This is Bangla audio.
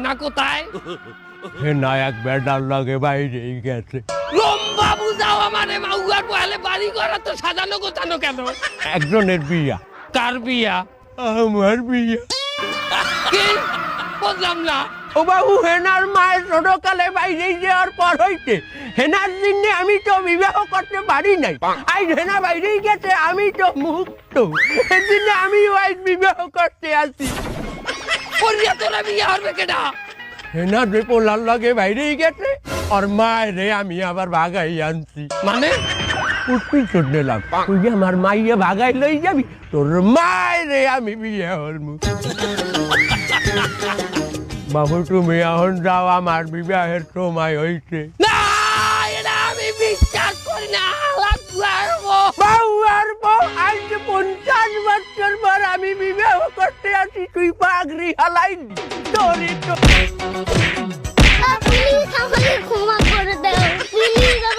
কোথায় হে না এক বেটার লাগে বাইরেই গেছে। লম্বা বুঝাও আমারে মাউয়ার পয়ালে বাড়ি করা তো সাজানো গোছানো কেন? একজনের বিয়া। কার বিয়া? আমার বিয়া। কি? বুঝলাম না। ও বাবু হেনার মায়ের ছোটকালে বাইরে যাওয়ার পর হইতে হেনার জন্য আমি তো বিবাহ করতে পারি নাই। আজ হেনা বাইরেই গেছে আমি তো মুক্ত। জন্য আমি আজ বিবাহ করতে আসি। করিয়া তোরা বিয়া হবে কেডা? হেনা লগে বাইরেই গেছে আর মায়ের রে আমি আবার ভাগাই আনছি। মানে? উঠবি নিলাম। তুই আমার মাইয়ে ভাগাই লই যাবি তোর মায়ের রে আমি বিয়ে বাবু তুমি এখন যাও আমার বিবাহের সময় হইছে। না এটা আমি বিশ্বাস করি না। পর